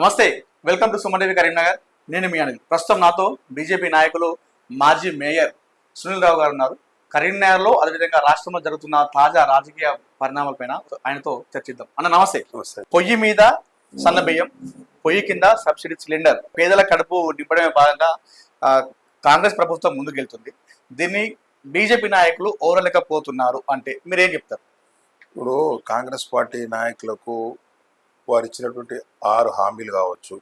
నమస్తే welcome to Suman Karimnagar. నేను మీ అనిల్. ప్రస్తుతం నాతో బీజేపీ నాయకులు మాజీ మేయర్ సునీల్ రావు గారు ఉన్నారు. కరీంనగర్లో అదేవిధంగా రాష్ట్రంలో జరుగుతున్న తాజా రాజకీయ పరిణామాలపైన ఆయనతో చర్చిద్దాం. అన్న నమస్తే. నమస్తే. పొయ్యి మీద సన్న బియ్యం పొయ్యి కింద సబ్సిడీ సిలిండర్ పేదల కడుపు నింపడమే భాగంగా కాంగ్రెస్ ప్రభుత్వం ముందుకెళ్తుంది. దీన్ని బీజేపీ నాయకులు ఓరలేకపోతున్నారు అంటే మీరేం చెప్తారు? ఇప్పుడు కాంగ్రెస్ పార్టీ నాయకులకు వారు ఇచ్చినటువంటి ఆరు హామీలు కావచ్చు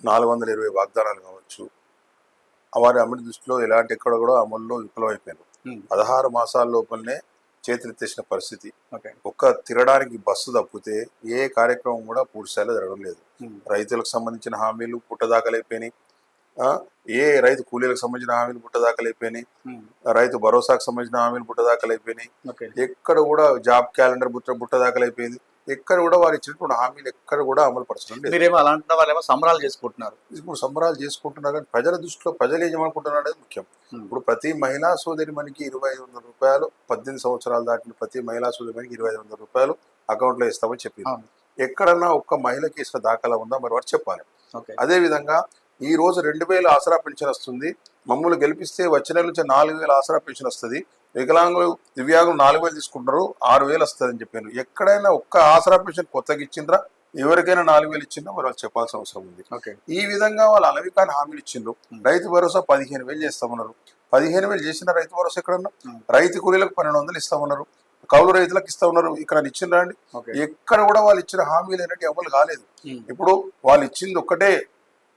నాలుగు వందల ఇరవై వాగ్దానాలు కావచ్చు వారి అమలు దృష్టిలో ఎలాంటి ఎక్కడ కూడా అమల్లో విఫలమైపోయారు. పదహారు మాసాల లోపలనే చేతులెత్తేసిన పరిస్థితి. ఒక్క తిరగడానికి బస్సు తప్పితే ఏ కార్యక్రమం కూడా పూర్తి స్థాయిలో జరగడం లేదు. రైతులకు సంబంధించిన హామీలు పుట్టదాకలైపోయినాయి. ఏ రైతు కూలీలకు సంబంధించిన హామీలు పుట్టదాకలైపోయినాయి. రైతు భరోసాకు సంబంధించిన హామీలు పుట్టదాకలైపోయినాయి. ఎక్కడ కూడా జాబ్ క్యాలెండర్ బుట్ట బుట్టదాకలైపోయింది. ఎక్కడ కూడా వారు ఇచ్చినటువంటి హామీలు ఎక్కడ కూడా అమలు పరచడం లేదు. మీరేమో అలాంటి వాళ్ళేమో సంబరాలు చేసుకుంటున్నారు. ఇప్పుడు సంబరాలు చేసుకుంటున్నారు కానీ ప్రజల దృష్టిలో ప్రజలు ఏం చేయమనుకుంటున్నారు అనేది ముఖ్యం. ఇప్పుడు ప్రతి మహిళా సోదరి మనకి ఇరవై ఐదు వందల రూపాయలు పద్దెనిమిది సంవత్సరాలు దాటిన ప్రతి మహిళా సోదరి మనకి ఇరవై ఐదు వందల రూపాయలు అకౌంట్లో ఇస్తామని చెప్పింది అవును. ఎక్కడన్నా ఒక్క మహిళకి ఇచ్చిన దాఖలా ఉందా మరి వారు చెప్పాలి. ఓకే. అదే విధంగా ఈ రోజు రెండు వేల ఆసరా పెన్షన్ వస్తుంది. మమ్మల్ని గెలిపిస్తే వచ్చే నెల నుంచి నాలుగు వేల ఆసరా పెన్షన్ వస్తుంది. వికలాంగులు దివ్యాంగులు నాలుగు వేలు తీసుకుంటారు ఆరు వేలు వస్తుంది అని చెప్పాను ఎక్కడైనా ఒక్క ఆసరా పెన్షన్ కొత్తగా ఇచ్చిండ్రా? ఎవరికైనా నాలుగు వేలు ఇచ్చిండ్రా? మరి వాళ్ళు చెప్పాల్సిన అవసరం ఉంది. ఓకే. ఈ విధంగా వాళ్ళు అలవికాని హామీలు ఇచ్చిండ్రు. రైతు భరోసా పదిహేను వేలు చేస్తామన్నారు. పదిహేను వేలు చేసిన రైతు భరోసా ఎక్కడన్నా. రైతు కూలీలకు పన్నెండు వందలు ఇస్తామన్నారు. కౌలు రైతులకు ఇస్తా ఉన్నారు ఇక్కడ ఇచ్చిండ్రా అండి? ఓకే. ఎక్కడ కూడా వాళ్ళు ఇచ్చిన హామీలు ఏంటంటే అమలు కాలేదు. ఇప్పుడు వాళ్ళు ఇచ్చింది ఒకటే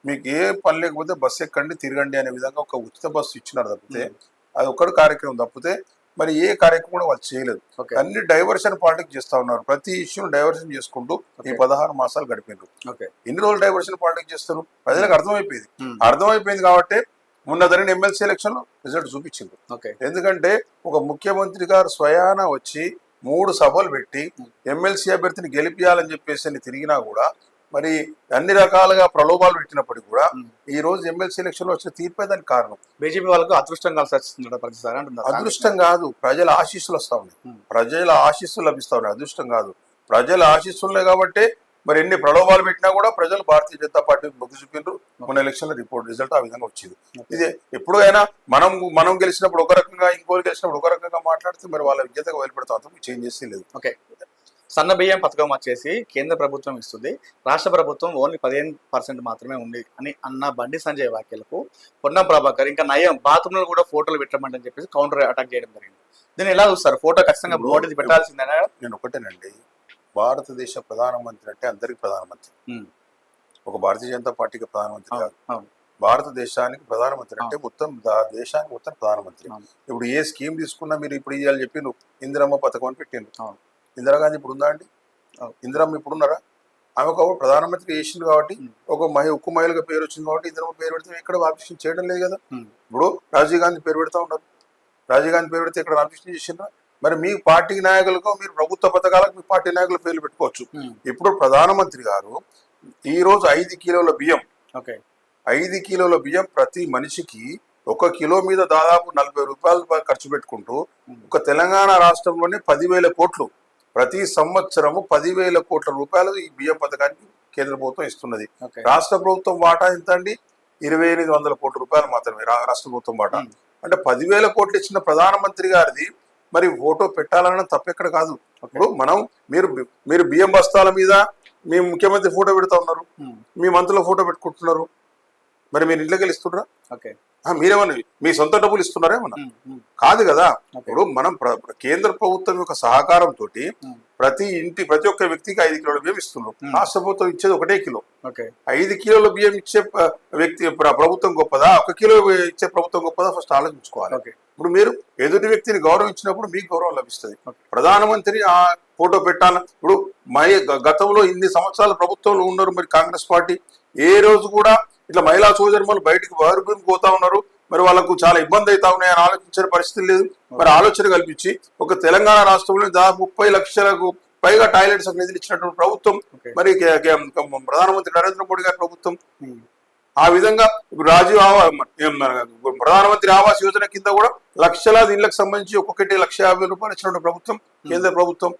మీకు ఏ పని లేకపోతే బస్సు ఎక్కండి తిరగండి అనే విధంగా ఒక ఉచిత బస్సు ఇచ్చినారు తప్పితే అది ఒక్కటి కార్యక్రమం తప్పితే మరి ఏ కార్యక్రమం కూడా వాళ్ళు చేయలేదు. అన్ని డైవర్షన్ పాలిటిక్స్ చేస్తా ఉన్నారు. ప్రతి ఇష్యూను డైవర్షన్ చేసుకుంటూ ఈ. పదహారు మాసాలు గడిపిండ్రు ఓకే. ఎన్ని రోజులు డైవర్షన్ పాలిటిక్స్ చేస్తారు? ప్రజలకు అర్థమైపోయింది. Hmm. అర్థమైపోయింది కాబట్టి మొన్న జరిగిన ఎమ్మెల్సీ ఎలక్షన్లో రిజల్ట్ చూపించింది ఓకే. ఎందుకంటే ఒక ముఖ్యమంత్రి గారు స్వయాన వచ్చి మూడు సభలు పెట్టి Hmm. ఎమ్మెల్సీ అభ్యర్థిని గెలిపియాలని చెప్పేసి అని తిరిగినా కూడా మరి అన్ని రకాలుగా ప్రలోభాలు పెట్టినప్పటికీ కూడా. ఈ రోజు ఎమ్మెల్సీ ఎలక్షన్లో వచ్చిన తీర్పే దానికి కారణం? బీజేపీ వాళ్ళకు అదృష్టం కలిసి వస్తుంది అదృష్టం కాదు ప్రజల ఆశీస్సులు వస్తా ఉన్నాయి. ప్రజల ఆశీస్సులు లభిస్తా ఉన్నాయి అదృష్టం కాదు. ప్రజల ఆశీస్సులే కాబట్టి మరి ఎన్ని ప్రలోభాలు పెట్టినా కూడా ప్రజలు భారతీయ జనతా పార్టీ మొగ్గు చూపిండ్రు. మన ఎలక్షన్లో రిపోర్ట్ రిజల్ట్ ఆ విధంగా వచ్చింది. ఇదే ఎప్పుడు అయినా మనం మనం గెలిచినప్పుడు ఒక రకంగా ఇంకోరు గెలిచినప్పుడు ఒక రకంగా మాట్లాడితే మరి వాళ్ళ విద్యతగా వదిలిపెడతాం అంతకు చేంజ్ చేసి లేదు. ఓకే. సన్న బియ్యం పథకం వచ్చేసి కేంద్ర ప్రభుత్వం ఇస్తుంది. రాష్ట్ర ప్రభుత్వం ఓన్లీ పదిహేను పర్సెంట్ మాత్రమే ఉంది అని అన్న బండి సంజయ్ వ్యాఖ్యలకు పొన్నం ప్రభాకర్ ఇంకా నయం బాత్రూంలో కూడా ఫోటోలు పెట్టమంటని చెప్పేసి కౌంటర్ అటాక్ చేయడం జరిగింది. దీన్ని ఎలా చూస్తారు? ఫోటో ఖచ్చితంగా బోర్డు పెట్టాల్సిందేనా నేను ఒకటేనండి. భారతదేశ ప్రధానమంత్రి అంటే అందరికి ప్రధానమంత్రి. ఒక భారతీయ జనతా పార్టీకి ప్రధానమంత్రి కాదు. భారతదేశానికి ప్రధానమంత్రి అంటే మొత్తం దేశానికి మొత్తం ప్రధానమంత్రి. ఇప్పుడు ఏ స్కీమ్ తీసుకున్నా మీరు ఇప్పుడు ఇవాళ చెప్పిండు ఇందిరమ్మ పథకం అని పెట్టిండు అవును. ఇందిరాగాంధీ ఇప్పుడు ఉందా అండి. ఇందిరమ్మ ఇప్పుడు ఉన్నారా ఆమె కాబట్టి ప్రధానమంత్రి చేసింది కాబట్టి. ఒక మహి ఉక్కు మహిళగా పేరు వచ్చింది కాబట్టి ఇందిరమ్మ పేరు పెడితే ఇక్కడ ఆఫీషన్ చేయడం లేదు కదా. ఇప్పుడు రాజీవ్ గాంధీ పేరు పెడతా ఉన్నారు. రాజీవ్ గాంధీ పేరు పెడితే ఇక్కడ ఆఫీషన్ చేసిండ్రా? మరి మీ పార్టీ నాయకులకు మీరు ప్రభుత్వ పథకాలకు మీ పార్టీ నాయకుల పేర్లు పెట్టుకోవచ్చు. ఇప్పుడు ప్రధానమంత్రి గారు ఈ రోజు ఐదు కిలోల బియ్యం ఓకే. ఐదు కిలోల బియ్యం ప్రతి మనిషికి ఒక కిలో మీద దాదాపు నలభై రూపాయలు ఖర్చు పెట్టుకుంటూ ఒక తెలంగాణ రాష్ట్రంలోనే పదివేల కోట్లు ప్రతి సంవత్సరము పదివేల కోట్ల రూపాయలు ఈ బియ్యం పథకానికి కేంద్ర ప్రభుత్వం ఇస్తున్నది. రాష్ట్ర ప్రభుత్వం వాటా ఎంత అండి? ఇరవై ఎనిమిది వందల కోట్ల రూపాయలు మాత్రమే రాష్ట్ర ప్రభుత్వం వాటా. అంటే పదివేల కోట్లు ఇచ్చిన ప్రధానమంత్రి గారిది మరి ఫోటో పెట్టాలన్న తప్పెక్కడ కాదు. ఇప్పుడు మనం మీరు మీరు బియ్యం బస్తాల మీద మీ ముఖ్యమంత్రి ఫోటో పెడతా ఉన్నారు. మీ మంత్రుల ఫోటో పెట్టుకుంటున్నారు. మరి మీరు ఇంట్లోకి వెళ్ళి ఓకే. మీరేమన్నా మీ సొంత డబ్బులు ఇస్తున్నారా ఏమన్నా? ఉమ్, ఉమ్, కాదు కదా. ఇప్పుడు మనం కేంద్ర ప్రభుత్వం యొక్క సహకారంతో. ప్రతి ఇంటి ప్రతి ఒక్క వ్యక్తికి ఐదు కిలోల బియ్యం ఇస్తున్నారు Hmm. రాష్ట్ర ప్రభుత్వం ఇచ్చేది ఒకటే కిలో. ఓకే. ఐదు కిలోల బియ్యం ఇచ్చే వ్యక్తి ప్ర- ప్రభుత్వం గొప్పదా? ఒక కిలో ఇచ్చే ప్రభుత్వం గొప్పదా? ఫస్ట్ ఆలోచించుకోవాలి. ఇప్పుడు మీరు ఎదుటి వ్యక్తిని గౌరవించినప్పుడు మీకు గౌరవం లభిస్తుంది. ప్రధానమంత్రి ఆ ఫోటో పెట్టాలి ఇప్పుడు మై గతంలో ఇన్ని సంవత్సరాల ప్రభుత్వంలో ఉన్నారు మరి కాంగ్రెస్ పార్టీ. ఏ రోజు కూడా ఇట్లా మహిళా సోదరులు బయటికి బారుబుని పోతా ఉన్నారు. మరి వాళ్ళకు చాలా ఇబ్బంది అవుతా ఉన్నాయని ఆలోచించే పరిస్థితి లేదు. మరి ఆలోచన కల్పించి ఒక తెలంగాణ రాష్ట్రంలో దాదాపు ముప్పై లక్షలకు పైగా టాయిలెట్స్ నిధులు ఇచ్చినటువంటి ప్రభుత్వం మరి ప్రధానమంత్రి నరేంద్ర మోడీ గారి ప్రభుత్వం. ఆ విధంగా రాజీవ్ ఆవా ఏం మన ప్రధానమంత్రి ఆవాస్ యోజన కింద కూడా లక్షలాది ఇళ్ళకు సంబంధించి ఒక్కొక్కటి లక్ష యాభై రూపాయలు ఇచ్చినటువంటి ప్రభుత్వం కేంద్ర ప్రభుత్వం.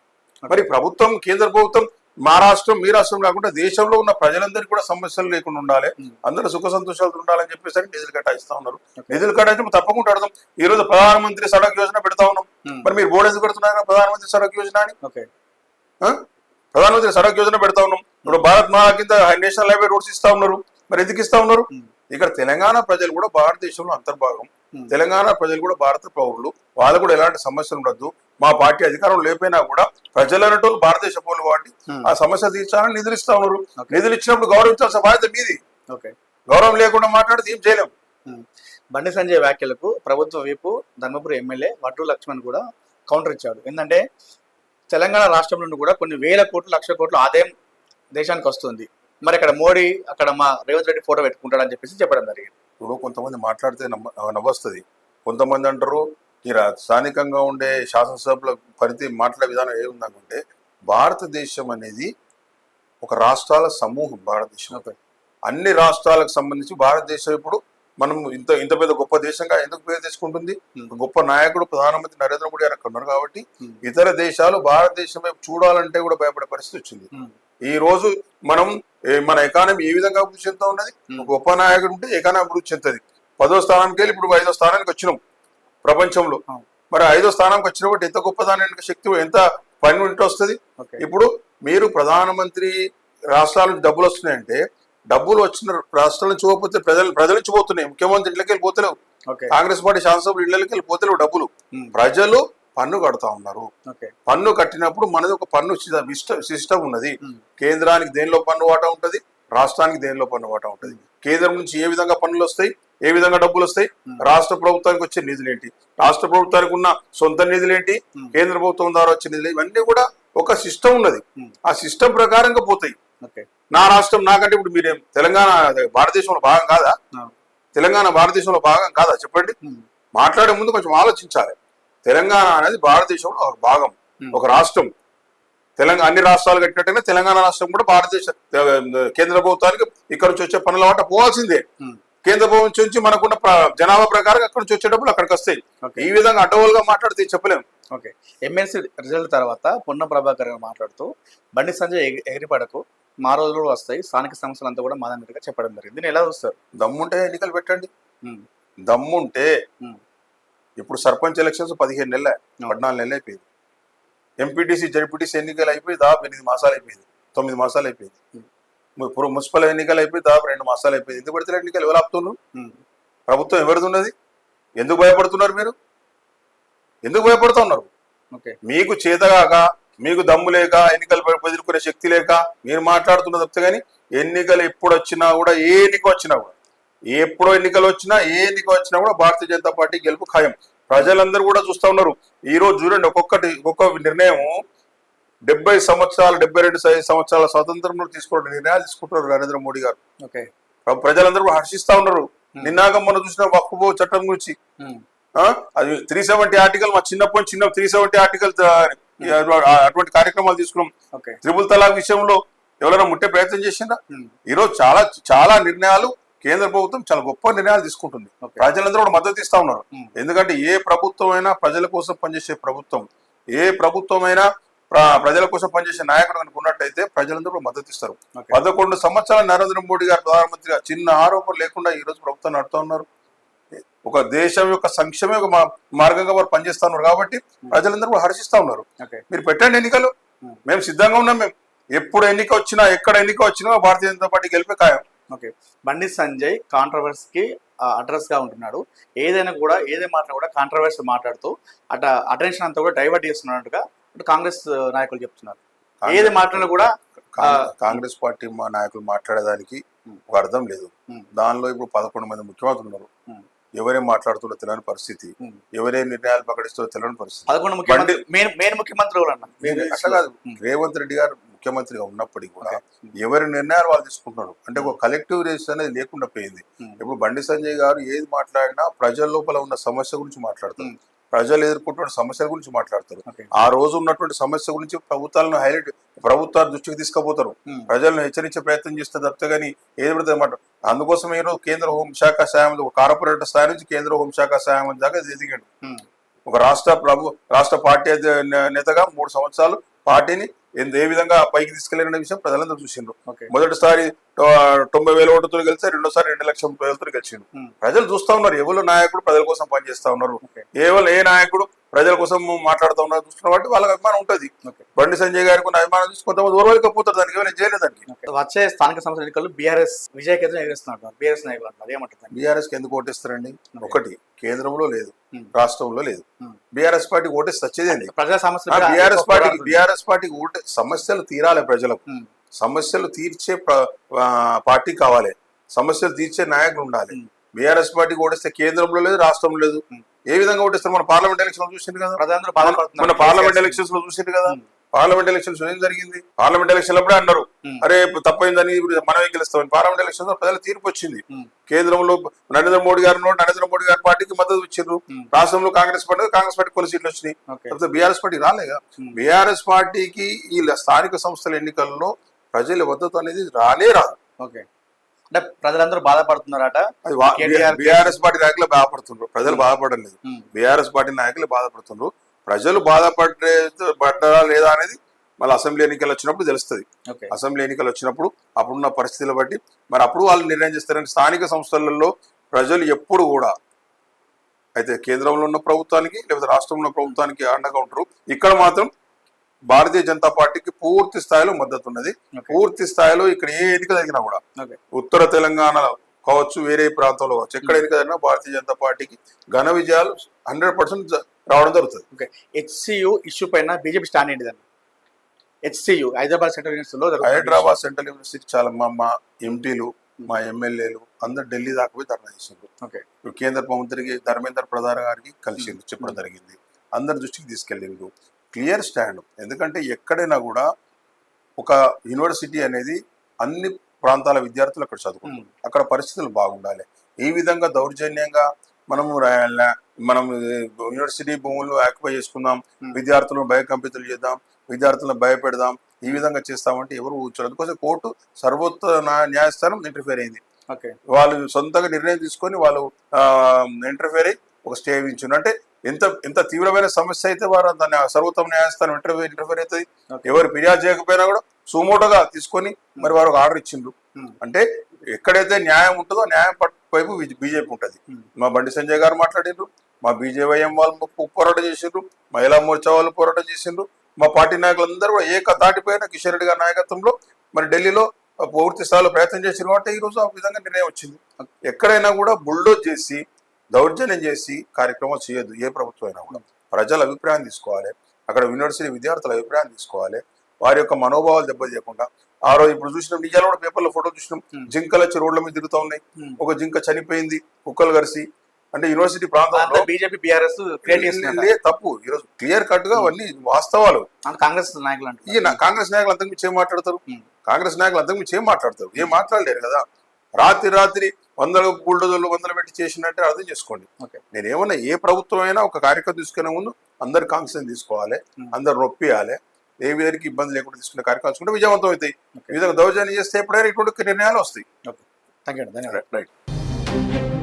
మరి ప్రభుత్వం కేంద్ర ప్రభుత్వం మా రాష్ట్రం మీ రాష్ట్రం కాకుండా దేశంలో ఉన్న ప్రజలందరికీ కూడా సమస్యలు లేకుండా ఉండాలి. అందరూ సుఖ సంతోషాలతో ఉండాలని చెప్పేసి నిధులు కేటాయిస్తా ఉన్నారు. నిధులు కేటాయించి తప్పకుండా అడదాం ఈ రోజు ప్రధానమంత్రి సడక్ యోజన పెడతా ఉన్నాం. మరి మీరు బోర్డు ఎందుకు పెడుతున్నారు ప్రధానమంత్రి సడక్ యోజన అని? ప్రధానమంత్రి సడక్ యోజన పెడతా ఉన్నాం. ఇప్పుడు భారత్ మహా కింద నేషనల్ హైవే రోడ్స్ ఇస్తా ఉన్నారు. మరి ఎందుకు ఇస్తా ఉన్నారు. ఇక్కడ తెలంగాణ ప్రజలు కూడా భారతదేశంలో అంతర్భాగం. తెలంగాణ ప్రజలు కూడా భారత పౌరులు. వాళ్ళకు కూడా ఎలాంటి సమస్యలు ఉండద్దు. మా పార్టీ అధికారం లేకపోయినా కూడా ప్రజలు అనేటోళ్ళు భారతదేశ పౌరులు కాబట్టి ఉమ్. ఆ సమస్య తీర్చాలని నిధులు ఇస్తా ఉన్నారు. నిధులు ఇచ్చినప్పుడు గౌరవించాల్సిన బాధ్యత మీది. గౌరవం లేకుండా మాట్లాడితే ఏం చేయలేం. ఉమ్. బండి సంజయ్ వ్యాఖ్యలకు ప్రభుత్వ వైపు ధర్మపురి ఎమ్మెల్యే వడ్డు లక్ష్మణ్ కూడా కౌంటర్ ఇచ్చాడు. ఏంటంటే తెలంగాణ రాష్ట్రం నుండి కూడా కొన్ని వేల కోట్లు లక్షల కోట్ల ఆదాయం దేశానికి వస్తుంది. మరి అక్కడ మోడీ అక్కడ మా రేవంత్ రెడ్డి ఫోటో పెట్టుకుంటాడని చెప్పేసి చెప్పడం జరిగింది. ఇప్పుడు కొంతమంది మాట్లాడితే నమ్మ నవ్వొస్తుంది. కొంతమంది అంటారు ఈ రా- స్థానికంగా ఉండే శాసనసభల పరిధి మాట్లాడే విధానం ఏముందనుకుంటే భారతదేశం అనేది ఒక రాష్ట్రాల సమూహం భారతదేశం అన్ని రాష్ట్రాలకు సంబంధించి భారతదేశం ఇప్పుడు మనం ఇంత ఇంత పెద్ద గొప్ప దేశంగా ఎందుకు పేరు తెచ్చుకుంటుంది? గొప్ప నాయకుడు ప్రధానమంత్రి నరేంద్ర మోడీ అక్కడ ఉన్నారు కాబట్టి. ఇతర దేశాలు భారతదేశం వైపు చూడాలంటే కూడా భయపడే పరిస్థితి వచ్చింది. ఈ రోజు మనం మన ఎకానమీ ఏ విధంగా అభివృద్ధి చెందుతా ఉన్నది? గొప్ప నాయకుడు ఉంటే ఎకానమీ అభివృద్ధి చెందుతుంది. పదో స్థానానికి వెళ్ళి ఇప్పుడు ఐదో స్థానానికి వచ్చినాం. ప్రపంచంలో. మరి ఐదో స్థానానికి వచ్చినప్పుడు ఎంత గొప్పదాని శక్తి ఎంత పని ఉంటే వస్తుంది? ఇప్పుడు మీరు ప్రధానమంత్రి రాష్ట్రాల నుంచి డబ్బులు వస్తున్నాయంటే డబ్బులు వచ్చిన రాష్ట్రాల నుంచి పోతే ప్రజలు ప్రజల నుంచి పోతున్నాయి. ముఖ్యమంత్రి ఇళ్ళకి వెళ్ళి పోతలేవు. ఓకే. కాంగ్రెస్ పార్టీ శాసనసభ్యులు ఇళ్ళకి వెళ్ళి పోతలేవు డబ్బులు. ప్రజలు పన్ను కడతా ఉన్నారు. పన్ను కట్టినప్పుడు మనది ఒక పన్ను సిస్టమ్ ఉన్నది. కేంద్రానికి దేనిలో పన్ను వాటా ఉంటుంది? రాష్ట్రానికి దేనిలో పన్ను వాటా ఉంటుంది? కేంద్రం నుంచి ఏ విధంగా పన్నులు వస్తాయి? ఏ విధంగా డబ్బులు వస్తాయి. రాష్ట్ర ప్రభుత్వానికి వచ్చే నిధులు ఏంటి రాష్ట్ర ప్రభుత్వానికి ఉన్న సొంత నిధులు ఏంటి. కేంద్ర ప్రభుత్వం ద్వారా వచ్చే నిధులు ఇవన్నీ కూడా ఒక సిస్టమ్ ఉన్నది. ఆ సిస్టమ్ ప్రకారంగా పోతాయి నా రాష్ట్రం నాకంటే ఇప్పుడు మీరేం తెలంగాణ భారతదేశంలో భాగం కాదా. తెలంగాణ భారతదేశంలో భాగం కాదా చెప్పండి. మాట్లాడే ముందు కొంచెం ఆలోచించాలి తెలంగాణ అనేది భారతదేశంలో ఒక భాగం. ఒక రాష్ట్రం తెలంగాణ అన్ని రాష్ట్రాలు కట్టినట్టుగా తెలంగాణ రాష్ట్రం కూడా భారతదేశ కేంద్ర ప్రభుత్వానికి ఇక్కడ నుంచి వచ్చే పనుల వాట పోవాల్సిందే. కేంద్ర ప్రభుత్వం నుంచి మనకున్న జనాభా ప్రకారం అక్కడ నుంచి వచ్చే డబ్బులు అక్కడికి వస్తాయి. ఓకే. ఈ విధంగా అడ్డగోలుగా మాట్లాడితే చెప్పలేం ఓకే. ఎమ్మెల్సీ రిజల్ట్ తర్వాత పొన్న ప్రభాకర్ గారు మాట్లాడుతూ బండి సంజయ్ ఎగి- ఎగిరిపడకు మా రోజులు వస్తాయి స్థానిక సమస్యలు అంతా కూడా మాదన్నట్టుగా చెప్పడం జరిగింది. దీన్ని ఎలా చూస్తారు? దమ్ముంటే ఎన్నికలు పెట్టండి. దమ్ముంటే. ఇప్పుడు సర్పంచ్ ఎలక్షన్స్ పదిహేను నెలలే పద్నాలుగు నెలలు అయిపోయింది. ఎంపీటీసీ జడ్పీటీసీ ఎన్నికలు అయిపోయి దాదాపు ఎనిమిది మాసాలు అయిపోయింది. తొమ్మిది మాసాలు అయిపోయింది. ము- మున్సిపల్ ఎన్నికలు అయిపోయి దాదాపు రెండు మాసాలు అయిపోయింది. ఎందుకు పెడతారు ఎన్నికలు? ఎవరు ఆపుతున్నారు. ప్రభుత్వం ఎవరిది ఉన్నది? ఎందుకు భయపడుతున్నారు మీరు? ఎందుకు భయపడుతూ ఉన్నారు ఓకే. మీకు చేతగాక మీకు దమ్ము లేక ఎన్నికలు ఎదుర్కొనే శక్తి లేక మీరు మాట్లాడుతున్న తప్పితే కానీ ఎన్నికలు ఎప్పుడు వచ్చినా కూడా ఏ ఎన్నిక వచ్చినా కూడా ఎప్పుడో ఎన్నికలు వచ్చినా ఏ ఎన్నిక వచ్చినా కూడా భారతీయ జనతా పార్టీ గెలుపు ఖాయం. ప్రజలందరూ కూడా చూస్తా ఉన్నారు. ఈ రోజు చూడండి ఒక్కొక్కటి ఒక్కొక్క నిర్ణయం డెబ్బై సంవత్సరాలు డెబ్బై రెండు సంవత్సరాల స్వాతంత్రంలో తీసుకున్న నిర్ణయాలు తీసుకుంటున్నారు నరేంద్ర మోడీ గారు. ఓకే. ప్రజలందరూ హర్షిస్తా ఉన్నారు. నిన్నాక మనం చూసిన వక్ఫ్ బోర్డు చట్టం గురించి. అది త్రీ సెవెంటీ ఆర్టికల్ మా చిన్నప్పటి చిన్న త్రీ సెవెంటీ ఆర్టికల్ అటువంటి కార్యక్రమాలు తీసుకున్నాం. త్రిపుల్ తలాక్ విషయంలో ఎవరైనా ముట్టే ప్రయత్నం చేసిందా. ఈరోజు చాలా చాలా నిర్ణయాలు కేంద్ర ప్రభుత్వం చాలా గొప్ప నిర్ణయాలు తీసుకుంటుంది. ప్రజలందరూ కూడా మద్దతు ఇస్తా ఉన్నారు. ఎందుకంటే ఏ ప్రభుత్వం అయినా ప్రజల కోసం పనిచేసే ప్రభుత్వం ఏ ప్రభుత్వం అయినా ప్ర- ప్రజల కోసం పనిచేసే నాయకుడు కనుక ఉన్నట్టయితే ప్రజలందరూ కూడా మద్దతు ఇస్తారు. పదకొండు సంవత్సరాలు నరేంద్ర మోడీ గారు ప్రధానమంత్రిగా చిన్న ఆరోపణ లేకుండా ఈ రోజు ప్రభుత్వం నడుతూ ఉన్నారు. ఒక దేశం యొక్క సంక్షేమ ఒక మార్గంగా వారు పనిచేస్తా ఉన్నారు కాబట్టి ప్రజలందరూ కూడా హర్షిస్తా ఉన్నారు. ఓకే. మీరు పెట్టండి ఎన్నికలు. మేము. సిద్ధంగా ఉన్నాం మేము. ఎప్పుడు ఎన్నిక వచ్చినా ఎక్కడ ఎన్నిక వచ్చినా భారతీయ జనతా పార్టీ గెలిపే ఖాయం. ఓకే. బండి సంజయ్ కాంట్రవర్సీకి అడ్రస్గా ఉంటున్నాడు. ఏదైనా కూడా ఏదే మాట కూడా కాంట్రవర్సీ మాట్లాడుతూ అట అటెన్షన్ అంతా కూడా డైవర్ట్ చేస్తున్నట్టుగా కాంగ్రెస్ నాయకులు చెప్తున్నారు ఏది మాట్లాడినా కూడా కాంగ్రెస్- పార్టీ మా నాయకులు మాట్లాడేదానికి ఒక అర్థం లేదు. దానిలో ఇప్పుడు పదకొండు మంది ముఖ్యమంత్రులు ఉన్నారు. ఎవరేం మాట్లాడుతుందో తెలియని పరిస్థితి. ఎవరే నిర్ణయాలు ప్రకటిస్తుందో తెలియని పరిస్థితి అట్లా కాదు. రేవంత్ రెడ్డి గారు ముఖ్యమంత్రిగా ఉన్నప్పటికీ కూడా. ఎవరి నిర్ణయాలు వాళ్ళు తీసుకుంటున్నారు అంటే ఒక కలెక్టివ్ రేస్ అనేది లేకుండా పోయింది. ఇప్పుడు బండి సంజయ్ గారు ఏది మాట్లాడినా ప్రజల లోపల ఉన్న సమస్య గురించి మాట్లాడతారు ఉమ్. ప్రజలు ఎదుర్కొంటున్న సమస్యల గురించి మాట్లాడతారు. ఆ రోజు ఉన్నటువంటి సమస్య గురించి ప్రభుత్వాలను హైలైట్ ప్రభుత్వాల దృష్టికి తీసుకుపోతారు. ప్రజలను హెచ్చరించే ప్రయత్నం చేస్తే తప్పితే కానీ ఏది పడితే మాట అందుకోసం ఈరోజు కేంద్ర హోంశాఖ సాయం ఒక కార్పొరేటర్ స్థాయి నుంచి కేంద్ర హోంశాఖ సాయం దాకా ఎదిగాడు. ఒక రాష్ట్ర ప్రభు రాష్ట్ర పార్టీ నేతగా మూడు సంవత్సరాలు పార్టీని ఏ విధంగా పైకి తీసుకెళ్ళిన విషయం ప్రజలందరూ చూసిండ్రు మొదటిసారి తొంభై వేల ఓటుతో గెలిస్తే రెండోసారి రెండు లక్షల ముప్పై వేలతో గెలిచిండు. ప్రజలు చూస్తా ఉన్నారు ఎవరు నాయకుడు ప్రజల కోసం పనిచేస్తా ఉన్నారు. ఎవరు ఏ నాయకుడు ప్రజల కోసం మాట్లాడుతూ ఉన్నారు చూస్తున్న కాబట్టి వాళ్ళకి అభిమానం ఉంటుంది. బండి సంజయ్ గారికి ఉన్న అభిమానం చూసి కొంతమంది ఊరవలికపోతారు దానికి ఎవరైనా చేయలేదు దానికి. వచ్చే స్థానిక సంస్థల ఎన్నికల్లో బీఆర్ఎస్ విజయకేతనం ఎగరేస్తున్నారు బీఆర్ఎస్ నాయకులు అంటారు ఏమంటారు బీఆర్ఎస్కి ఎందుకు ఓటేస్తారండి. ఒకటి కేంద్రంలో లేదు. రాష్ట్రంలో లేదు. బీఆర్ఎస్ పార్టీ ఓటేసి వచ్చేదేంది ప్రజా సమస్యలు మీద బీఆర్ఎస్ పార్టీకి. బీఆర్ఎస్ పార్టీకి ఓటే సమస్యలు తీరాలి ప్రజలకు. సమస్యలు తీర్చే పార్టీ కావాలి సమస్యలు తీర్చే నాయకులు ఉండాలి. బీఆర్ఎస్ పార్టీకి ఓటేస్తే కేంద్రంలో లేదు రాష్ట్రంలో లేదు. ఏ విధంగా ఓటేస్తారు? మన పార్లమెంట్ ఎలక్షన్ చూసింది కదా. మన పార్లమెంట్ ఎలక్షన్స్లో చూసింది కదా. పార్లమెంట్ ఎలక్షన్స్ ఏం జరిగింది? పార్లమెంట్ ఎలక్షన్ అప్పుడే అన్నారు. అరే తప్పైందని ఇప్పుడు మనమే గెలుస్తామని. పార్లమెంట్ ఎలక్షన్లో ప్రజల తీర్పు వచ్చింది. కేంద్రంలో నరేంద్ర మోడీ గారు నరేంద్ర మోడీ గారి పార్టీకి మద్దతు ఇచ్చిండ్రు. ఉమ్. రాష్ట్రంలో కాంగ్రెస్ పార్టీ కాంగ్రెస్ పార్టీ కొన్ని సీట్లు వచ్చినాయి. BRS party రాలేగా. బీఆర్ఎస్ పార్టీకి ఈ స్థానిక సంస్థల ఎన్నికల్లో ప్రజల మద్దతు అనేది రానే రాదు. ఓకే. అంటే ప్రజలందరూ బాధపడుతున్నారట. బీఆర్ఎస్ పార్టీ నాయకులు బాధపడుతున్నారు ప్రజలు బాధపడడం లేదు. బీఆర్ఎస్ పార్టీ నాయకులు బాధపడుతున్నారు ప్రజలు బాధపడే పడ్డారా లేదా అనేది మళ్ళీ అసెంబ్లీ ఎన్నికలు వచ్చినప్పుడు తెలుస్తుంది. అసెంబ్లీ ఎన్నికలు వచ్చినప్పుడు అప్పుడున్న పరిస్థితులు బట్టి మరి అప్పుడు వాళ్ళు నిర్ణయం చేస్తారని స్థానిక సంస్థలలో ప్రజలు ఎప్పుడు కూడా అయితే కేంద్రంలో ఉన్న ప్రభుత్వానికి లేకపోతే రాష్ట్రంలో ఉన్న ప్రభుత్వానికి అండగా ఉంటారు. ఇక్కడ మాత్రం భారతీయ జనతా పార్టీకి పూర్తి స్థాయిలో మద్దతు ఉన్నది. పూర్తి స్థాయిలో ఇక్కడ ఏ ఎన్నిక జరిగినా కూడా ఉత్తర తెలంగాణలో కావచ్చు వేరే ప్రాంతంలో కావచ్చు ఎక్కడ ఎన్నిక జరిగినా భారతీయ జనతా పార్టీకి ఘన విజయాలు హండ్రెడ్ పర్సెంట్ రావడం జరుగుతుంది. ఓకే. హెచ్సియు ఇష్యూ పైన బీజేపీ స్టాండ్ ఏంటిదండి హెచ్సియు హైదరాబాద్ సెంట్రల్ యూనివర్సిటీలో హైదరాబాద్ సెంట్రల్ యూనివర్సిటీ చాలా మా మా ఎంపీలు మా ఎమ్మెల్యేలు అందరు ఢిల్లీ దాకా పోయి ధర్నా చేసిండ్రు. ఓకే. కేంద్ర మంత్రికి ధర్మేంద్ర ప్రధాన్ గారికి కలిసిండ్రు చెప్పడం జరిగింది. అందరి దృష్టికి తీసుకెళ్ళిండ్రు. Clear stand. ఎందుకంటే ఎక్కడైనా కూడా ఒక యూనివర్సిటీ అనేది అన్ని ప్రాంతాల విద్యార్థులు అక్కడ చదువుకుంటారు. అక్కడ పరిస్థితులు బాగుండాలి. ఈ విధంగా దౌర్జన్యంగా మనము మనం ఏ, యూనివర్సిటీ భూములు ఆక్యుపై చేసుకుందాం. విద్యార్థులను భయకంపితులు చేద్దాం విద్యార్థులను భయపెడదాం ఈ విధంగా చేస్తామంటే ఎవరు కూర్చోరు అందుకోసం కోర్టు సర్వోత్తర న్యాయ- న్యాయస్థానం ఇంటర్ఫేర్ అయింది. ఓకే. వాళ్ళు సొంతంగా నిర్ణయం తీసుకొని వాళ్ళు ఇంటర్ఫేర్ అయ్యి ఒక స్టే అంటే ఎంత ఎంత తీవ్రమైన సమస్య అయితే వారు దాన్ని సర్వోత్తమ న్యాయస్థానం ఇంటర్ఫేర్ ఇంటర్ఫేర్ అవుతుంది. ఎవరు ఫిర్యాదు చేయకపోయినా కూడా సుమోటోగా తీసుకొని మరి వారు ఒక ఆర్డర్ ఇచ్చిండ్రు. అంటే ఎక్కడైతే న్యాయం ఉంటుందో న్యాయం వైపు బీజేపీ ఉంటుంది. మా బండి సంజయ్ గారు మాట్లాడిండ్రు మా బీజేవైఎం వాళ్ళు పోరాటం చేసిండ్రు మహిళా మోర్చా వాళ్ళు పోరాటం చేసిండ్రు మా పార్టీ నాయకులందరూ కూడా ఏక తాటిపైన కిషన్ రెడ్డి గారి నాయకత్వంలో మరి ఢిల్లీలో పూర్తి స్థాయిలో ప్రయత్నం చేసిన కాబట్టి ఈ రోజు ఆ విధంగా నిర్ణయం వచ్చింది. ఎక్కడైనా కూడా బుల్డోజ్ చేసి దౌర్జన్యం చేసి కార్యక్రమాలు చేయొద్దు ఏ ప్రభుత్వం అయినా కూడా. ప్రజల అభిప్రాయం తీసుకోవాలి అక్కడ యూనివర్సిటీ విద్యార్థుల అభిప్రాయం తీసుకోవాలి వారి యొక్క మనోభావాలు దెబ్బతీయకుండా. ఆ రోజు ఇప్పుడు చూసినాం నిజాలు కూడా పేపర్లో ఫోటో చూసినాం. జింకలు వచ్చి రోడ్ల మీద తిరుగుతూ ఉన్నాయి. ఒక జింక చనిపోయింది కుక్కలు కరిసి. అంటే యూనివర్సిటీ ప్రాంతంలో బీజేపీ బీఆర్ఎస్ తప్పు. ఈరోజు క్లియర్ కట్గా అవన్నీ వాస్తవాలు. కాంగ్రెస్ నాయకులు అంటే ఈ కాంగ్రెస్ నాయకులు అంతకు మించి ఏం మాట్లాడతారు. కాంగ్రెస్ నాయకులు అంతకు మించి ఏం మాట్లాడతారు? ఏం మాట్లాడలేరు కదా? రాత్రి రాత్రి వందల బుల్డోజర్లు వందలు పెట్టి చేసినట్టే అర్థం చేసుకోండి. ఓకే. నేను ఏమన్నా ఏ ప్రభుత్వం అయినా ఒక కార్యక్రమం తీసుకునే ముందు అందరు కాన్సన్ తీసుకోవాలి. అందరు రొప్పియాలి ఏ విధంగా ఇబ్బంది లేకుండా తీసుకునే కార్యక్రమం తీసుకుంటే విజయవంతం అవుతాయి. ఈ విధంగా దౌర్జన్యం చేస్తే ఎప్పుడైనా ఇటువంటి నిర్ణయాలు వస్తాయి. థ్యాంక్ యూ ధన్యవాదాలు. రైట్.